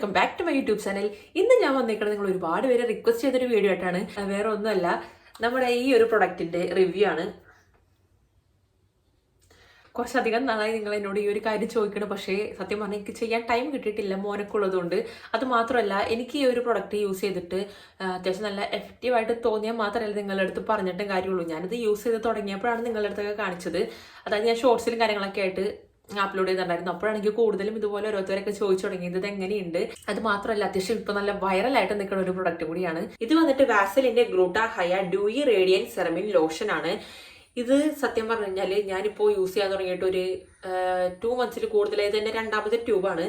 Welcome back to my YouTube channel. ഇന്ന് ഞാൻ വന്നേക്കുന്നത് നിങ്ങൾ ഒരുപാട് പേര് റിക്വസ്റ്റ് ചെയ്തൊരു വീഡിയോ ആയിട്ടാണ്. വേറെ ഒന്നുമല്ല നമ്മുടെ ഈ ഒരു പ്രൊഡക്റ്റിന്റെ റിവ്യൂ ആണ്. കുറച്ചധികം നാളായി നിങ്ങൾ എന്നോട് ഈ ഒരു കാര്യം ചോദിക്കണം പക്ഷേ സത്യം പറഞ്ഞാൽ എനിക്ക് ചെയ്യാൻ ടൈം കിട്ടിയിട്ടില്ല മോനക്കുള്ളതുകൊണ്ട് അത് മാത്രമല്ല എനിക്ക് ഈ ഒരു പ്രൊഡക്റ്റ് യൂസ് ചെയ്തിട്ട് അത്യാവശ്യം നല്ല എഫക്റ്റീവായിട്ട് തോന്നിയാൽ മാത്രമല്ല നിങ്ങളുടെ അടുത്ത് പറഞ്ഞിട്ടും കാര്യമുള്ളൂ. ഞാനിത് യൂസ് ചെയ്ത് തുടങ്ങിയപ്പോഴാണ് നിങ്ങളുടെ അടുത്തൊക്കെ കാണിച്ചത്. അതായത് ഞാൻ ഷോർട്സിലും കാര്യങ്ങളൊക്കെ ആയിട്ട് അപ്ലോഡ് ചെയ്തിട്ടുണ്ടായിരുന്നു. അപ്പോഴാണ് എനിക്ക് കൂടുതലും ഇതുപോലെ ഓരോരുത്തരൊക്കെ ചോദിച്ചു തുടങ്ങിയത് ഇത് എങ്ങനെയുണ്ട് അത് മാത്രമല്ല അത്യാവശ്യം ഇപ്പൊ നല്ല വൈറലായിട്ട് നിൽക്കുന്ന ഒരു പ്രൊഡക്റ്റ് കൂടിയാണ്. ഇത് വന്നിട്ട് വാസലിന്റെ gluta hya dewy radiance serum in lotion ആണ്. ഇത് സത്യം പറഞ്ഞു കഴിഞ്ഞാൽ ഞാനിപ്പോൾ യൂസ് ചെയ്യാൻ തുടങ്ങിയിട്ട് ഒരു ടു മന്ത്സിൽ കൂടുതലായി തന്നെ രണ്ടാമത്തെ ട്യൂബാണ്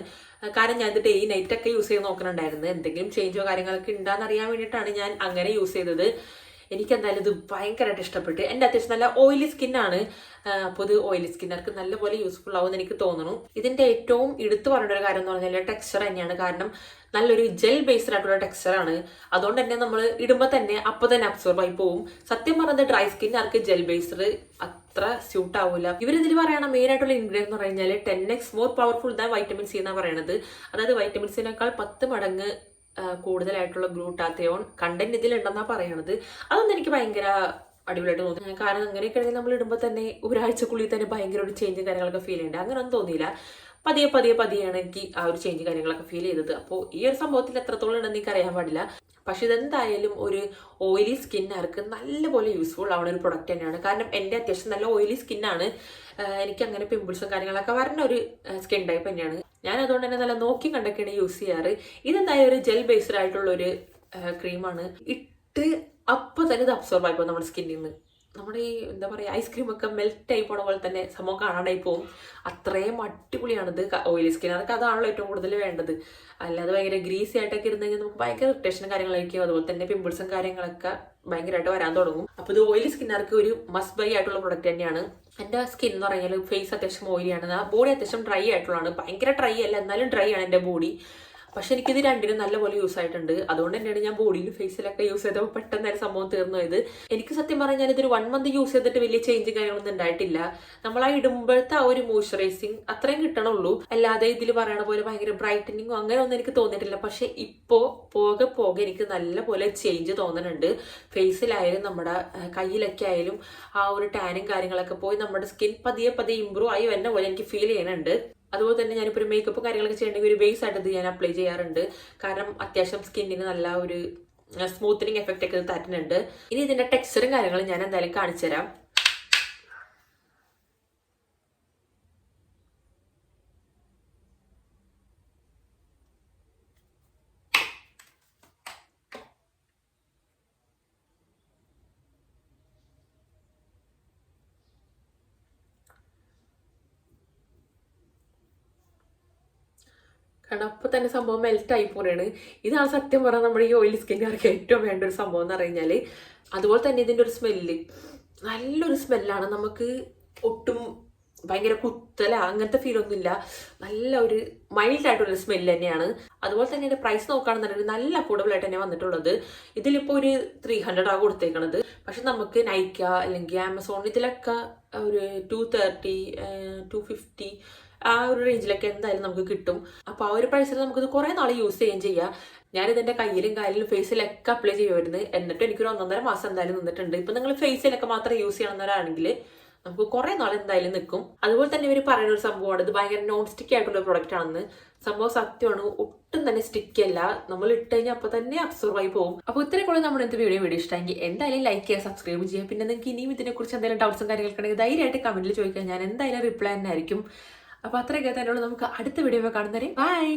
കാരണം ഞാൻ ഇത് ഡേ നൈറ്റ് ഒക്കെ യൂസ് ചെയ്ത് നോക്കുന്നുണ്ടായിരുന്നു എന്തെങ്കിലും ചേഞ്ചോ കാര്യങ്ങളൊക്കെ ഉണ്ടാന്ന് അറിയാൻ വേണ്ടിയിട്ടാണ് ഞാൻ അങ്ങനെ യൂസ് ചെയ്തത്. എനിക്ക് എന്തായാലും ഇത് ഭയങ്കരമായിട്ട് ഇഷ്ടപ്പെട്ടു. എന്റെ അത്യാവശ്യം നല്ല ഓയിലി സ്കിന്നാണ് ഇത് ഓയിലി സ്കിന്നർക്ക് നല്ലപോലെ യൂസ്ഫുൾ ആവുമെന്ന് എനിക്ക് തോന്നുന്നു. ഇതിന്റെ ഏറ്റവും എടുത്തു പറയേണ്ട ഒരു കാര്യം എന്ന് പറഞ്ഞാൽ ടെക്സ്ചർ തന്നെയാണ്. കാരണം നല്ലൊരു ജെൽ ബേസ്ഡ് ആയിട്ടുള്ള ടെക്സ്ചർ ആണ്. അതുകൊണ്ട് തന്നെ നമ്മൾ ഇടുമ്പോൾ തന്നെ അപ്പോൾ തന്നെ അബ്സോർബ് ആയി പോവും. സത്യം പറഞ്ഞത് ഡ്രൈ സ്കിന്നുകാർക്ക് ജെൽ ബേസ്ഡ് അത്ര സ്യൂട്ട് ആവില്ല ഇവരിതിൽ പറയണ മെയിൻ ആയിട്ടുള്ള ഇൻഗ്രീഡിയൻ എന്ന് പറഞ്ഞാൽ ten X more powerful than vitamin C എന്നാണ് പറയുന്നത് അതായത് വൈറ്റമിൻ സിനേക്കാൾ പത്ത് മടങ്ങ് കൂടുതലായിട്ടുള്ള ഗ്ലൂട്ടാത്തയോൺ കണ്ടന്റ് ഇതിലുണ്ടെന്നാ പറയണത്. അതൊന്നും എനിക്ക് ഭയങ്കര അടിപൊളിയായിട്ട് തോന്നി. കാരണം അങ്ങനെയൊക്കെ ആണെങ്കിൽ നമ്മൾ ഇടുമ്പോൾ തന്നെ ഒരാഴ്ചക്കുള്ളിൽ തന്നെ ഭയങ്കര ഒരു ചേഞ്ച് കാര്യങ്ങളൊക്കെ ഫീൽ ചെയ്യുന്നുണ്ട് അങ്ങനെയൊന്നും തോന്നിയില്ല. പതിയെ പതിയെ പതിയാണ് എനിക്ക് ആ ഒരു ചേഞ്ച് കാര്യങ്ങളൊക്കെ ഫീൽ ചെയ്തത്. അപ്പോൾ ഈ ഒരു സംഭവത്തിൽ എത്രത്തോളം ഉണ്ടെന്ന് എനിക്ക് അറിയാൻ പാടില്ല. പക്ഷെ ഇതെന്തായാലും ഒരു ഓയിലി സ്കിന്നുകാർക്ക് നല്ലപോലെ യൂസ്ഫുൾ ആവുന്ന ഒരു പ്രൊഡക്റ്റ് തന്നെയാണ്. കാരണം എന്റെ അത്യാവശ്യം നല്ല ഓയിലി സ്കിന്നാണ് എനിക്ക് അങ്ങനെ പിമ്പിൾസും കാര്യങ്ങളൊക്കെ വരുന്ന ഒരു സ്കിൻ ടൈപ്പ് തന്നെയാണ്. ഞാൻ അതുകൊണ്ട് തന്നെ നല്ല നോക്കി കണ്ടൊക്കെയാണ് യൂസ് ചെയ്യാറ്. ഇതെന്തായാലും ഒരു ജെൽ ബേസ്ഡ് ആയിട്ടുള്ള ഒരു ക്രീമാണ് ഇട്ട് അപ്പോൾ തന്നെ ഇത് അബ്സോർബ് ആയിപ്പോ നമ്മുടെ സ്കിന്നിൽ നിന്ന് നമ്മുടെ ഈ എന്താ പറയുക ഐസ്ക്രീം ഒക്കെ മെൽറ്റ് ആയി പോണ പോലെ തന്നെ സംഭവം കാണാണ്ടായി പോകും. അത്രയും അടിപൊളിയാണിത് ഓയിലി സ്കിൻ അതൊക്കെ അതാണല്ലോ ഏറ്റവും കൂടുതൽ വേണ്ടത്. അല്ലാതെ ഭയങ്കര ഗ്രീസി ആയിട്ടൊക്കെ ഇരുന്നെങ്കിൽ നമുക്ക് ഭയങ്കര ഇറിറ്റേഷനും കാര്യങ്ങളായിരിക്കും. അതുപോലെ തന്നെ പിമ്പിൾസും കാര്യങ്ങളൊക്കെ ഭയങ്കരമായിട്ട് വരാൻ തുടങ്ങും. അപ്പോൾ ഇത് ഓയിലി സ്കിന്നുകാർക്ക് ഒരു മസ്റ്റ് ബൈ ആയിട്ടുള്ള പ്രൊഡക്റ്റ് തന്നെയാണ്. എന്റെ സ്കിൻ എന്ന് പറഞ്ഞാൽ ഫേസ് അത്യാവശ്യം ഓയിലിയാണ് ബോഡി അത്യാവശ്യം ഡ്രൈ ആയിട്ടുള്ളതാണ്. ഭയങ്കര ഡ്രൈ അല്ല എന്നാലും ഡ്രൈ ആണ് എന്റെ ബോഡി പക്ഷെ എനിക്കിത് രണ്ടിനും നല്ലപോലെ യൂസ് ആയിട്ടുണ്ട്. അതുകൊണ്ട് തന്നെയാണ് ഞാൻ ബോഡിയിലും ഫേസിലൊക്കെ യൂസ് ചെയ്തപ്പോൾ പെട്ടെന്ന് ഒരു സംഭവം തീർന്നു പോയത് എനിക്ക് സത്യം പറഞ്ഞാൽ ഇതൊരു വൺ മന്ത് യൂസ് ചെയ്തിട്ട് വലിയ ചേഞ്ച് കാര്യങ്ങളൊന്നും ഉണ്ടായിട്ടില്ല. നമ്മൾ ആ ഇടുമ്പോഴത്തെ ആ ഒരു മോയ്സ്ചറൈസിങ് അത്രയും കിട്ടണുള്ളൂ. അല്ലാതെ ഇതിൽ പറയണ പോലെ ഭയങ്കര ബ്രൈറ്റനിങ്ങോ അങ്ങനെ ഒന്നും എനിക്ക് തോന്നിയിട്ടില്ല. പക്ഷെ ഇപ്പോൾ പോകെ പോകെ എനിക്ക് നല്ലപോലെ ചേഞ്ച് തോന്നുന്നുണ്ട് ഫേസിലായാലും നമ്മുടെ കയ്യിലൊക്കെ ആയാലും ആ ഒരു ടാനും കാര്യങ്ങളൊക്കെ പോയി നമ്മുടെ സ്കിൻ പതിയെ പതിയെ ഇമ്പ്രൂവ് ആയി വരുന്ന പോലെ എനിക്ക് ഫീൽ ചെയ്യുന്നുണ്ട് അതുപോലെ തന്നെ ഞാനിപ്പോൾ ഒരു മേക്കപ്പ് കാര്യങ്ങളൊക്കെ ചെയ്യണമെങ്കിൽ ഒരു ബേസ് ആയിട്ട് ഇത് ഞാൻ അപ്ലൈ ചെയ്യാറുണ്ട്. കാരണം അത്യാവശ്യം സ്കിന്നിന് നല്ല ഒരു സ്മൂത്തനിങ് എഫക്റ്റ് ഒക്കെ തരുന്നുണ്ട്. ഇനി ഇതിന്റെ ടെക്സ്ചറും കാര്യങ്ങളും ഞാൻ എന്തായാലും കാണിച്ചു തരാം കാരണം അപ്പോൾ തന്നെ സംഭവം മെൽറ്റ് ആയി പോലെയാണ് ഇതാണ് സത്യം പറഞ്ഞാൽ നമ്മുടെ ഈ ഓയിലി സ്കിന്നുകാർക്ക് ഏറ്റവും വേണ്ട ഒരു സംഭവം എന്ന് പറഞ്ഞു കഴിഞ്ഞാൽ അതുപോലെ തന്നെ ഇതിന്റെ ഒരു സ്മെല്ല് നല്ലൊരു സ്മെല്ലാണ് നമുക്ക് ഒട്ടും ഭയങ്കര കുത്തല അങ്ങനത്തെ ഫീൽ ഒന്നുമില്ല നല്ല ഒരു മൈൽഡ് ആയിട്ടുള്ള സ്മെല്ല് തന്നെയാണ്. അതുപോലെ തന്നെ ഇതിന്റെ പ്രൈസ് നോക്കുകയാണെന്നുണ്ടെങ്കിൽ നല്ല അഫോർഡബിൾ ആയിട്ട് തന്നെ വന്നിട്ടുള്ളത്. ഇതിലിപ്പോൾ ഒരു ത്രീ ഹൺഡ്രഡ് ആ കൊടുത്തേക്കണത്. പക്ഷെ നമുക്ക് നൈക്ക അല്ലെങ്കിൽ ആമസോൺ ഇതിലൊക്കെ ഒരു ടു തേർട്ടി ടു ഫിഫ്റ്റി ആ ഒരു റേഞ്ചിലൊക്കെ എന്തായാലും നമുക്ക് കിട്ടും. അപ്പോൾ ആ ഒരു പ്രൈസിൽ നമുക്കിത് കുറേ നാൾ യൂസ് ചെയ്യുകയും ചെയ്യാം. ഞാനിതെന്റെ കയ്യിലും കാലിലും ഫേസിലൊക്കെ അപ്ലൈ ചെയ്യുമായിരുന്നു എന്നിട്ട് എനിക്കൊരു ഒന്നൊന്നര മാസം എന്തായാലും നിന്നിട്ടുണ്ട്. ഇപ്പം നിങ്ങൾ ഫേസിലൊക്കെ മാത്രം യൂസ് ചെയ്യണമെന്നവരാണെങ്കിൽ നമുക്ക് കുറേ നാൾ എന്തായാലും നിൽക്കും അതുപോലെ തന്നെ ഇവർ പറയുന്ന ഒരു സംഭവമാണ്. ഇത് ഭയങ്കര നോൺ സ്റ്റിക്കി ആയിട്ടുള്ള പ്രോഡക്റ്റ് ആണെന്ന്. സംഭവം സത്യമാണ്. ഒട്ടും തന്നെ സ്റ്റിക്ക് അല്ല. നമ്മൾ ഇട്ട് കഴിഞ്ഞാൽ അപ്പോൾ തന്നെ അബ്സോർവ് ആയി പോകും അപ്പോൾ ഇത്രയും കൂടെ നമ്മുടെ എന്ത് വീഡിയോ വീഡിയോ ഇഷ്ടമെങ്കിൽ എന്തായാലും ലൈക്ക് ചെയ്യുക സബ്സ്ക്രൈബ് ചെയ്യുക. പിന്നെ നിങ്ങൾക്ക് ഇനിയും ഇതിനെക്കുറിച്ച് എന്തെങ്കിലും ഡൗട്ട്സും കാര്യങ്ങളൊക്കെ ഉണ്ടെങ്കിൽ ധൈര്യമായിട്ട് കമന്റിൽ ചോദിക്കാൻ ഞാൻ എന്തായാലും റിപ്ലൈ തന്നെ ആയിരിക്കും അപ്പൊ അത്രയൊക്കെ തന്നെയുള്ളൂ നമുക്ക് അടുത്ത വീഡിയോ കാണുന്നവരെ ബൈ